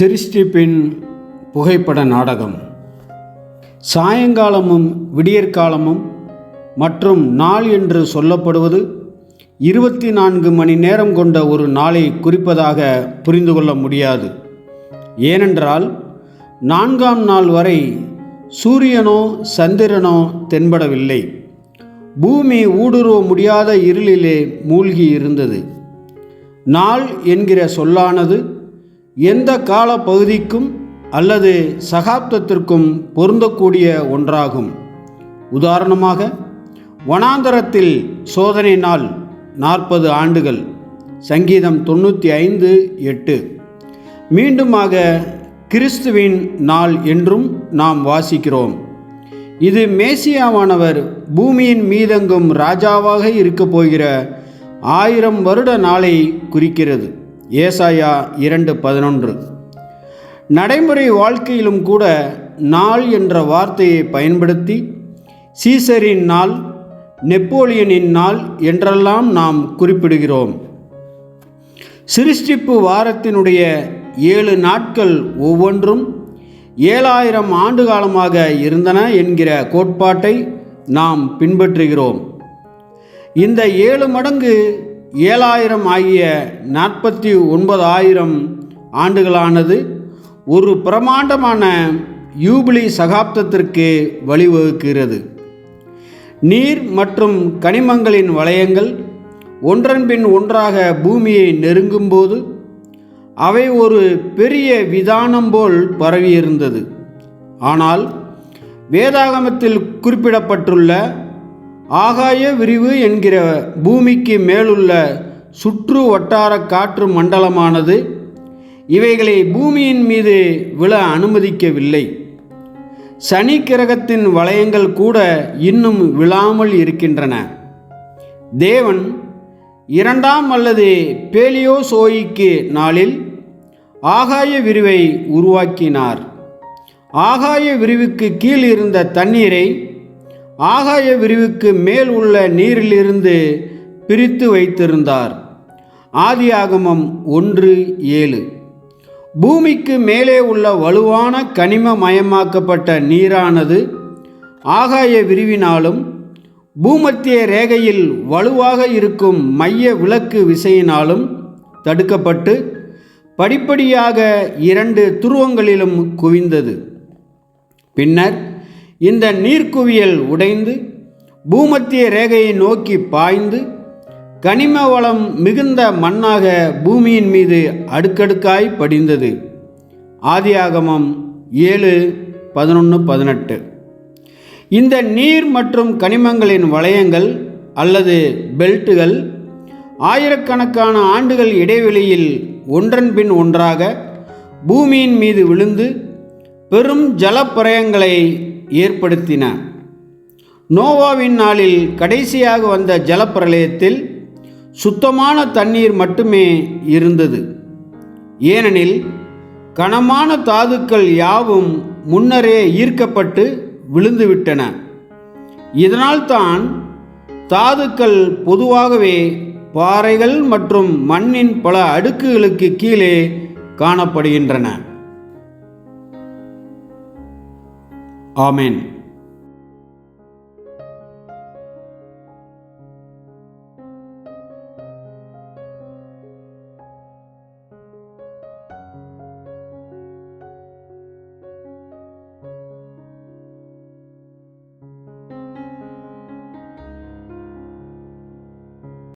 சிருஷ்டிப்பின் புகைப்பட நாடகம். சாயங்காலமும் விடியற்காலமும் மற்றும் நாள் என்று சொல்லப்படுவது இருபத்தி நான்கு மணி நேரம் கொண்ட ஒரு நாளை குறிப்பதாக புரிந்து கொள்ள முடியாது. ஏனென்றால் நான்காம் நாள் வரை சூரியனோ சந்திரனோ தென்படவில்லை. பூமி ஊடுருவ முடியாத இருளிலே மூழ்கி இருந்தது. நாள் என்கிற சொல்லானது எந்த கால பகுதிக்கும் அல்லது சகாப்தத்திற்கும் பொருந்தக்கூடிய ஒன்றாகும். உதாரணமாக வனாந்தரத்தில் சோதனை நாள் நாற்பது ஆண்டுகள் சங்கீதம் தொண்ணூற்றி ஐந்து எட்டு. மீண்டுமாக கிறிஸ்துவின் நாள் என்றும் நாம் வாசிக்கிறோம். இது மேசியாவானவர் பூமியின் மீதெங்கும் ராஜாவாக இருக்கப் போகிற ஆயிரம் வருட நாளை குறிக்கிறது. ஏசாயா இரண்டு பதினொன்று. நடைமுறை வாழ்க்கையிலும் கூட நாள் என்ற வார்த்தையை பயன்படுத்தி சீசரின் நாள் நெப்போலியனின் நாள் என்றெல்லாம் நாம் குறிப்பிடுகிறோம். சிருஷ்டிப்பு வாரத்தினுடைய ஏழு நாட்கள் ஒவ்வொன்றும் ஏழாயிரம் ஆண்டு காலமாக இருந்தன என்கிற கோட்பாட்டை நாம் பின்பற்றுகிறோம். இந்த ஏழு மடங்கு ஏழாயிரம் ஆகிய நாற்பத்தி ஒன்பதாயிரம் ஆண்டுகளானது ஒரு பிரமாண்டமான யூபிலி சகாப்தத்திற்கு வழிவகுக்கிறது. நீர் மற்றும் கனிமங்களின் வளையங்கள் ஒன்றன்பின் ஒன்றாக பூமியை நெருங்கும்போது அவை ஒரு பெரிய விதானம் போல் பரவியிருந்தது. ஆனால் வேதாகமத்தில் குறிப்பிடப்பட்டுள்ள ஆகாய விரிவு என்கிற பூமிக்கு மேலுள்ள சுற்று வட்டார காற்று மண்டலமானது இவைகளை பூமியின் மீது விழ அனுமதிக்கவில்லை. சனி கிரகத்தின் வளையங்கள் கூட இன்னும் விழாமல் இருக்கின்றன. தேவன் இரண்டாம் அல்லது பேலியோசோயிக்கு நாளில் ஆகாய விரிவை உருவாக்கினார். ஆகாய விரிவுக்கு கீழ் இருந்த தண்ணீரை ஆகாய விரிவுக்கு மேல் உள்ள நீரிலிருந்து பிரித்து வைத்திருந்தார். ஆதியாகமம் ஒன்று ஏழு. பூமிக்கு மேலே உள்ள வலுவான கனிமமயமாக்கப்பட்ட நீரானது ஆகாய விரிவினாலும் பூமத்திய ரேகையில் வலுவாக இருக்கும் மைய விளக்கு விசையினாலும் தடுக்கப்பட்டு படிப்படியாக இரண்டு துருவங்களிலும் குவிந்தது. பின்னர் இந்த நீர்க்குவியல் உடைந்து பூமத்திய ரேகையை நோக்கி பாய்ந்து கனிம வளம் மிகுந்த மண்ணாக பூமியின் மீது அடுக்கடுக்காய் படிந்தது. ஆதியாகமம் ஏழு பதினொன்று பதினெட்டு. இந்த நீர் மற்றும் கனிமங்களின் வளையங்கள் அல்லது பெல்ட்டுகள் ஆயிரக்கணக்கான ஆண்டுகள் இடைவெளியில் ஒன்றன் பின் ஒன்றாக பூமியின் மீது விழுந்து பெரும் ஜலப்பிரயங்களை ஏற்படுத்தின. நோவாவின் நாளில் கடைசியாக வந்த ஜலப்பிரளயத்தில் சுத்தமான தண்ணீர் மட்டுமே இருந்தது. ஏனெனில் கனமான தாதுக்கள் யாவும் முன்னரே ஈர்க்கப்பட்டு விழுந்துவிட்டன. இதனால்தான் தாதுக்கள் பொதுவாகவே பாறைகள் மற்றும் மண்ணின் பல அடுக்குகளுக்கு கீழே காணப்படுகின்றன. ஆமேன்